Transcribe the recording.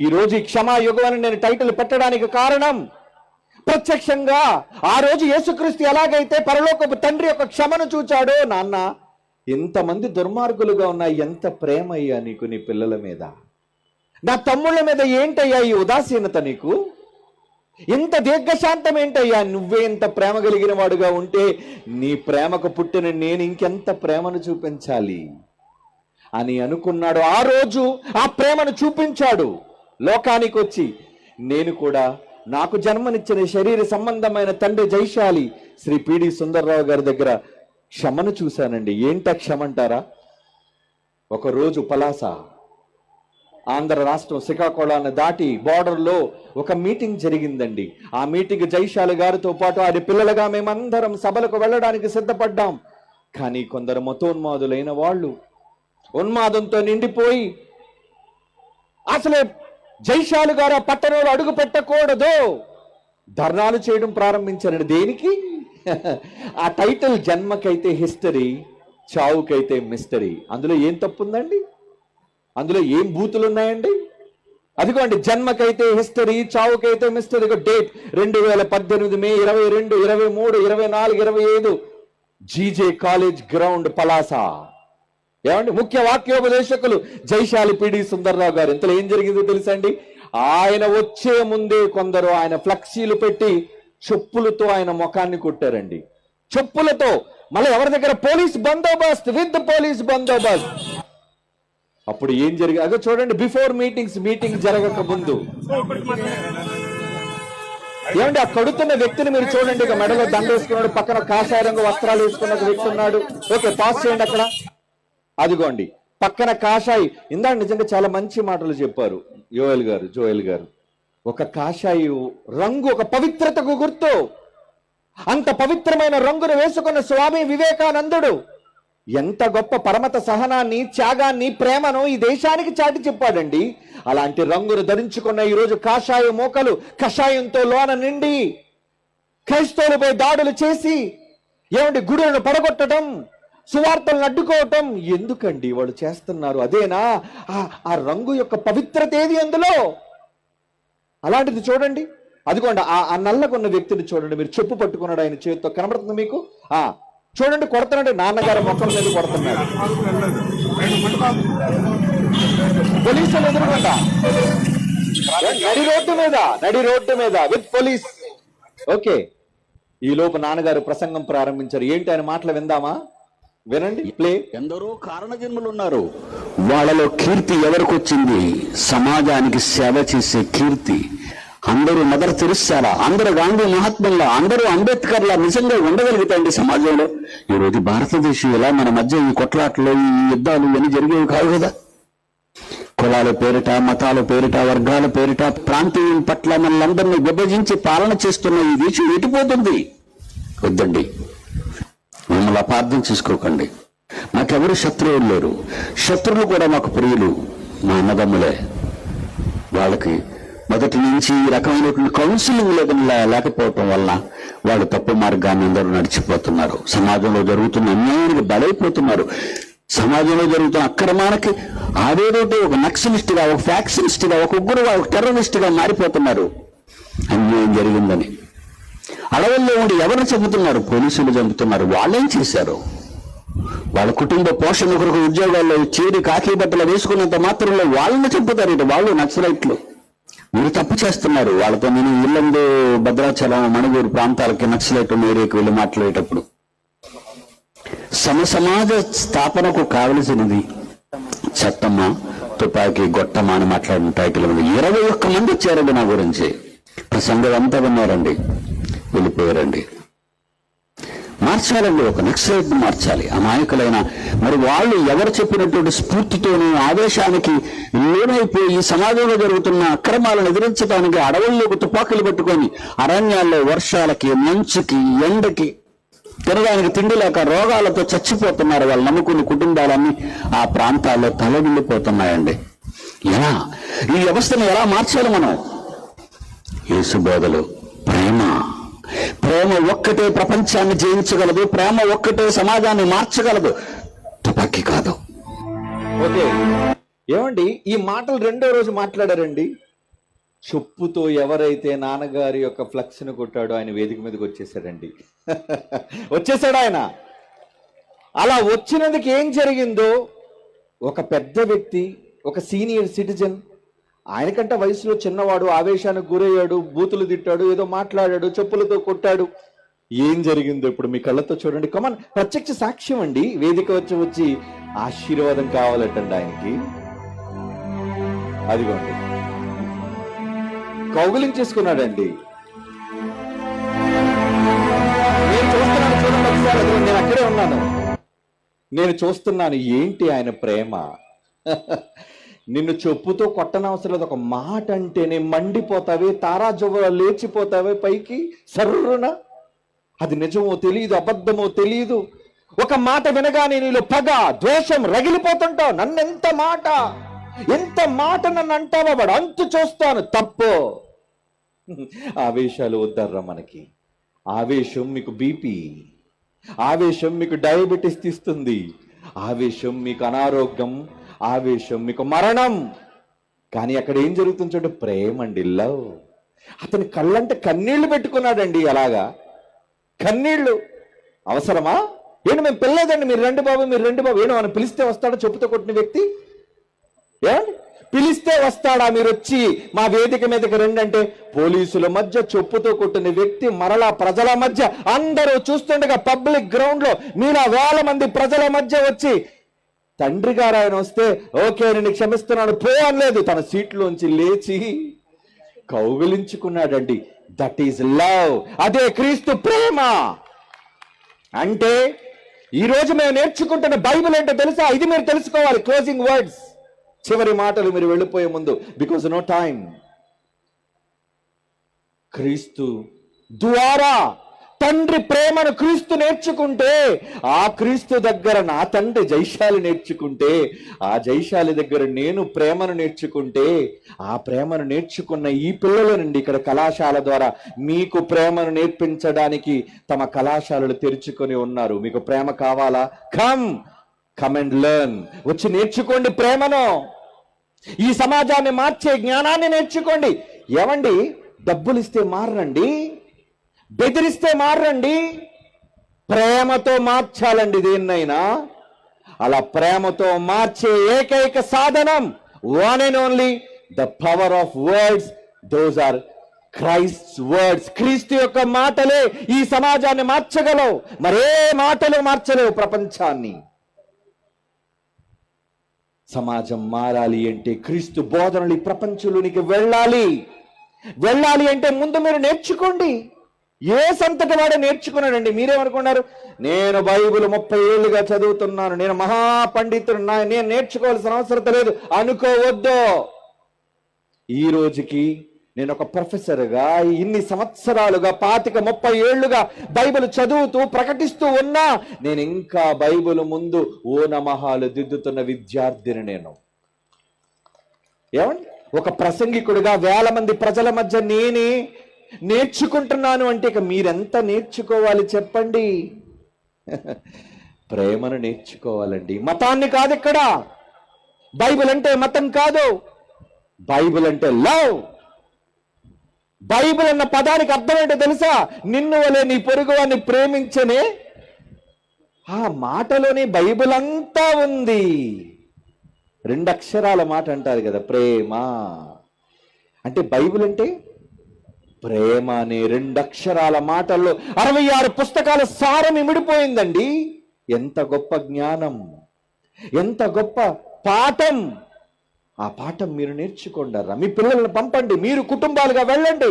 ఈరోజు ఈ క్షమాయుగం అని నేను టైటిల్ పెట్టడానికి కారణం ప్రత్యక్షంగా ఆ రోజు యేసుక్రీస్తు ఎలాగైతే పరలోకపు తండ్రి యొక్క క్షమను చూచాడో నాన్న ఎంతమంది దుర్మార్గులుగా ఉన్నాయి ఎంత ప్రేమ అయ్యా నీకు నీ పిల్లల మీద? నా తమ్ముళ్ళ మీద ఏంటయ్యా ఈ ఉదాసీనత నీకు? ఇంత దీర్ఘశాంతం ఏంటయ్యా? నువ్వే ఇంత ప్రేమ కలిగిన వాడుగా ఉంటే నీ ప్రేమకు పుట్టిన నేను ఇంకెంత ప్రేమను చూపించాలి? అని అనుకున్నాడు. ఆ రోజు ఆ ప్రేమను చూపించాడు. లోకానికి వచ్చి నేను కూడా నాకు జన్మనిచ్చిన శరీర సంబంధమైన తండ్రి జైశాలి శ్రీ పిడి సుందర్రావు గారి దగ్గర క్షమను చూశానండి. ఏంట క్షమంటారా? ఒకరోజు పలాస ఆంధ్ర రాష్ట్రం శ్రీకాకుళాన్ని దాటి బార్డర్లో ఒక మీటింగ్ జరిగిందండి. ఆ మీటింగ్ జైశాలి గారితో పాటు ఆయన పిల్లలుగా మేమందరం సభలకు వెళ్ళడానికి సిద్ధపడ్డాం. కానీ కొందరు మతోన్మాదులైన వాళ్ళు ఉన్మాదంతో నిండిపోయి అసలే జైశాలు గారు ఆ పట్టణంలో అడుగు పెట్టకూడదు. ధర్నాలు చేయడం ప్రారంభించారండి. దేనికి? ఆ టైటిల్ జన్మకైతే హిస్టరీ చావుకైతే మిస్టరీ. అందులో ఏం తప్పు ఉందండి అందులో ఏం బూతులు ఉన్నాయండి అదిగోండి జన్మకైతే హిస్టరీ చావుకైతే మిస్టరీ. డేట్ రెండు వేల పద్దెనిమిది మే ఇరవై రెండు ఇరవై మూడు ఇరవై నాలుగు ఇరవై ఐదు. GJ college ground Palasa. ఏమండి? ముఖ్య వాక్యోపదేశకులు జైశాలి పిడి సుందర్రావు గారు. ఇంతలో ఏం జరిగిందో తెలుసా అండి ఆయన వచ్చే ముందే కొందరు ఆయన ఫ్లెక్సీలు పెట్టి చెప్పులతో ఆయన ముఖాన్ని కొట్టారండి. చెప్పులతో. మళ్ళీ ఎవరి దగ్గర? పోలీస్ బందోబస్త్ విత్ పోలీస్ బందోబస్త్. అప్పుడు ఏం జరిగింది అదే చూడండి బిఫోర్ మీటింగ్స్ మీటింగ్ జరగక ముందు. ఏమండి ఆ కడుతున్న వ్యక్తిని మీరు చూడండి. ఇక మెడలో దండ వేసుకున్నాడు పక్కన కాషాయ రంగు వస్త్రాలు వేసుకున్న వ్యక్తి ఉన్నాడు. ఓకే పాస్ చేయండి అక్కడ. అదిగోండి పక్కన కాషాయి. ఇందాక నిజంగా చాలా మంచి మాటలు చెప్పారు యోయల్ గారు జోయల్ గారు. ఒక కాషాయి రంగు ఒక పవిత్రతకు గుర్తు. అంత పవిత్రమైన రంగును వేసుకున్న స్వామి వివేకానందుడు. ఎంత గొప్ప పరమత సహనాన్ని త్యాగాన్ని ప్రేమను ఈ దేశానికి చాటి చెప్పాడండి. అలాంటి రంగును ధరించుకున్న ఈరోజు కాషాయ మోకలు కషాయంతో లోన నిండి క్రైస్తవులపై దాడులు చేసి ఏమండి గుడులను పడగొట్టడం? సువార్తలను అడ్డుకోవటం. ఎందుకండి వాళ్ళు చేస్తున్నారు? అదేనా? ఆ- ఆ రంగు యొక్క పవిత్రత ఏది అందులో? అలాంటిది చూడండి. అదిగోండి ఆ ఆ నల్లగున్న వ్యక్తిని చూడండి. మీరు చెప్పు పట్టుకున్నాడు ఆయన చేతితో. కనబడుతుంది మీకు? ఆ చూడండి కొడుతున్నాడు. నాన్నగారు మొక్కల మీద కొడుతున్నాడు పోలీసులు ఎదురుకుండా నడి రోడ్డు మీద నడి రోడ్డు మీద విత్ పోలీస్. ఓకే. ఈ లోపు నాన్నగారు ప్రసంగం ప్రారంభించారు. ఏంటి ఆయన మాటలు విందామా? వినండి ప్లే. ఎందరో కారణ జన్మలు ఉన్నారు వాళ్ళలో కీర్తి ఎవరికి వచ్చింది సమాజానికి సేవ చేసే కీర్తి. అందరూ మదర్ తెరిస్తారా అందరూ గాంధీ మహాత్ముల్లా? అందరూ అంబేద్కర్లా? నిజంగా ఉండగలుగుతాయండి సమాజంలో? ఈ రోజు భారతదేశం ఇలా మన మధ్య ఈ కొట్లాటలు ఈ యుద్ధాలు ఇవన్నీ జరిగేవి కావు కదా? కులాల పేరిట మతాల పేరిట వర్గాల పేరిట ప్రాంతీయం పట్ల మనల్ని విభజించి పాలన చేస్తున్న ఈ దేశం ఎటుపోతుంది? వద్దండి. మిమ్మల్ని అపార్థం చేసుకోకండి. నాకెవరు శత్రువులు లేరు. శత్రువులు కూడా మాకు ప్రియులు. మా అన్నదమ్ములే. వాళ్ళకి మొదటి నుంచి ఈ రకమైనటువంటి కౌన్సిలింగ్ లేకుండా లేకపోవటం వల్ల వాళ్ళు తప్పు మార్గాన్ని అందరూ నడిచిపోతున్నారు. సమాజంలో జరుగుతున్న అన్యాయానికి బలైపోతున్నారు. సమాజంలో జరుగుతున్న అక్రమానికి ఆదేదోటి ఒక నక్సలిస్ట్గా ఒక ఫ్యాక్షనిస్ట్గా ఒక ఉగ్గురు ఒక టెర్రరిస్ట్గా మారిపోతున్నారు. అన్యాయం జరిగిందని. అడవుల్లో ఉండి ఎవరు చంపుతున్నారు? పోలీసులు చంపుతున్నారు. వాళ్ళేం చేశారు? వాళ్ళ కుటుంబ పోషణ కొరకు ఉద్యోగాల్లో చేరి కాకి బట్టలు వేసుకున్నంత మాత్రంలో వాళ్ళని చంపుతారు ఇటు వాళ్ళు నక్సలైట్లు. మీరు తప్పు చేస్తున్నారు. వాళ్ళతో నేను ఇల్లందు భద్రాచలం మణుగూరు ప్రాంతాలకి నక్సలైట్ ఏరియాకి వెళ్ళి మాట్లాడేటప్పుడు. సమసమాజ స్థాపనకు కావలసినది చట్టమా తుపాకీ గొట్టమా అని మాట్లాడిన టైటిల్ ఉంది. ఇరవై ఒక్క మంది వచ్చారండి నా గురించి. ప్రసంగం అంతా విన్నారండి. వెళ్ళిపోయారండి. మార్చాలండి ఒక నక్సలైట్ మార్చాలి. అమాయకులైన మరి వాళ్ళు ఎవరు చెప్పినటువంటి స్ఫూర్తితోనూ ఆవేశానికి లోనైపోయి సమాజంలో జరుగుతున్న అక్రమాలను ఎదిరించడానికి అడవుల్లోకి తుపాకులు పెట్టుకొని అరణ్యాల్లో వర్షాలకి మంచుకి ఎండకి తినడానికి తిండి లేక రోగాలతో చచ్చిపోతున్నారు వాళ్ళు నమ్ముకున్న కుటుంబాలన్నీ ఆ ప్రాంతాల్లో తలగిల్లిపోతున్నాయండి ఎలా? ఈ వ్యవస్థను ఎలా మార్చాలి మనం? యేసు బోధలు ప్రేమ ఒక్కటే ప్రపంచాన్ని జయించగలదు ప్రేమ ఒక్కటే సమాజాన్ని మార్చగలదు. తుపాకీ కాదు. ఓకే. ఏమండి ఈ మాటలు రెండో రోజు మాట్లాడారండి. చెప్పుతో ఎవరైతే నాన్నగారి యొక్క ఫ్లక్స్ను కొట్టాడో ఆయన వేదిక మీదకి వచ్చేసాడండి వచ్చేసాడు ఆయన. అలా వచ్చినందుకు ఏం జరిగిందో ఒక పెద్ద వ్యక్తి ఒక సీనియర్ సిటిజన్ ఆయనకంటే వయసులో చిన్నవాడు ఆవేశానికి గురయ్యాడు బూతులు తిట్టాడు ఏదో మాట్లాడాడు చెప్పులతో కొట్టాడు. ఏం జరిగిందో ఇప్పుడు మీ కళ్ళతో చూడండి. కమన్ ప్రత్యక్ష సాక్ష్యం అండి. వేదిక వచ్చి వచ్చి ఆశీర్వాదం కావాలటండి ఆయనకి. అదిగోండి. కౌగులించేసుకున్నాడండి నేను చూస్తున్నాను చూడండి ఒకసారి నేను అక్కడే ఉన్నాను. నేను చూస్తున్నాను ఏంటి ఆయన ప్రేమ? నిన్ను చెప్పుతో కొట్టనవసరం లేదు. ఒక మాట అంటేనే మండిపోతావే తారాజువ లేచిపోతావే పైకి. సర్రున. అది నిజమో తెలియదు అబద్ధమో తెలియదు ఒక మాట వినగానే నీలో పగ ద్వేషం రగిలిపోతుంటావు. నన్ను ఎంత మాట? ఎంత మాట నన్ను అంటావా వాడు అంతు చూస్తాను తప్పు. ఆవేశాలు వద్దర్రా మనకి. ఆవేశం మీకు బీపీ. ఆవేశం మీకు డయాబెటీస్ తీస్తుంది. ఆవేశం మీకు అనారోగ్యం. ఆవేశం మీకు మరణం. కానీ అక్కడ ఏం జరుగుతుంది చూడండి ప్రేమ అండి లవ్. అతని కళ్ళంటే కన్నీళ్ళు పెట్టుకున్నాడండి అలాగా. కన్నీళ్ళు. అవసరమా? ఏంటి మేము పిల్లలేదండి మీరు రండి బాబు మీరు రండి బాబు. ఏంటి మనం పిలిస్తే వస్తాడో? చెప్పుతో కొట్టిన వ్యక్తి? ఏమండి? పిలిస్తే వస్తాడా మీరు వచ్చి మా వేదిక మీదకి రండి అంటే పోలీసుల మధ్య చెప్పుతో కొట్టిన వ్యక్తి మరలా ప్రజల మధ్య అందరూ చూస్తుండగా పబ్లిక్ గ్రౌండ్లో మీలా వేల మంది ప్రజల మధ్య వచ్చి తండ్రి గారు ఆయన వస్తే ఓకే నేను క్షమిస్తున్నాను. పో అనలేదు. తన సీట్లోంచి లేచి కౌగిలించుకున్నాడండి. దట్ ఈజ్ లవ్ అదే క్రీస్తు ప్రేమ. అంటే ఈ రోజు మేము నేర్చుకుంటున్న బైబిల్ ఏంటో తెలుసా? ఇది మీరు తెలుసుకోవాలి. క్లోజింగ్ వర్డ్స్ చివరి మాటలు మీరు వెళ్ళిపోయే ముందు. బికాజ్ నో టైం క్రీస్తు ద్వారా తండ్రి ప్రేమను క్రీస్తు నేర్చుకుంటే ఆ క్రీస్తు దగ్గర నా తండ్రి జైశాలి నేర్చుకుంటే ఆ జైశాలి దగ్గర నేను ప్రేమను నేర్చుకుంటే ఆ ప్రేమను నేర్చుకున్న ఈ పిల్లల నుండి ఇక్కడ కళాశాల ద్వారా మీకు ప్రేమను నేర్పించడానికి తమ కళాశాలలు తెరుచుకొని ఉన్నారు. మీకు ప్రేమ కావాలా? కమ్ కమ్ అండ్ లెర్న్ వచ్చి నేర్చుకోండి ప్రేమను. ఈ సమాజాన్ని మార్చే జ్ఞానాన్ని నేర్చుకోండి. ఏమండి? డబ్బులు ఇస్తే మారండి బెదిరిస్తే మారండి ప్రేమతో మార్చాలండి దేన్నైనా. అలా ప్రేమతో మార్చే ఏకైక సాధనం one and only the power of words those are Christ words క్రీస్తు యొక్క మాటలే ఈ సమాజాన్ని మార్చగలవు. మరే మాటలు మార్చలేవు ప్రపంచాన్ని. సమాజం మారాలి అంటే క్రీస్తు బోధనలు ఈ ప్రపంచంలోనికి వెళ్ళాలి. వెళ్ళాలి అంటే ముందు మీరు నేర్చుకోండి. ఏ సంతటి వాడే నేర్చుకున్నాడండి? మీరేమనుకున్నారు? నేను బైబిల్ ముప్పై ఏళ్ళుగా చదువుతున్నాను. నేను మహాపండితుడు. నా నేను నేర్చుకోవాల్సిన అవసరం లేదు. అనుకోవద్దు. ఈ రోజుకి నేను ఒక ప్రొఫెసర్గా ఇన్ని సంవత్సరాలుగా పాతిక ముప్పై ఏళ్ళుగా బైబిల్ చదువుతూ ప్రకటిస్తూ ఉన్నా నేను ఇంకా బైబిల్ ముందు ఓ నమహాలు దిద్దుతున్న విద్యార్థిని నేను. ఏమండి? ఒక ప్రసంగికుడిగా వేల మంది ప్రజల మధ్య నేనే నేర్చుకుంటున్నాను అంటే ఇక మీరెంత నేర్చుకోవాలి చెప్పండి. ప్రేమను నేర్చుకోవాలండి. మతాన్ని కాదు ఇక్కడ. బైబిల్ అంటే మతం కాదు. బైబిల్ అంటే లవ్. బైబిల్ అన్న పదానికి అర్థం ఏంటో తెలుసా? నిన్ను వలే నీ పొరుగు వారిని ప్రేమించనే ఆ మాటలోని బైబిల్ అంతా ఉంది. రెండు అక్షరాల మాట అంటారు కదా ప్రేమ. అంటే బైబిల్ అంటే ప్రేమ అనే రెండు అక్షరాల మాటల్లో అరవై ఆరు పుస్తకాల సారం ఇమిడిపోయిందండి ఎంత గొప్ప జ్ఞానం ఎంత గొప్ప పాఠం. ఆ పాఠం మీరు నేర్చుకోండారా మీ పిల్లల్ని పంపండి మీరు కుటుంబాలుగా వెళ్ళండి.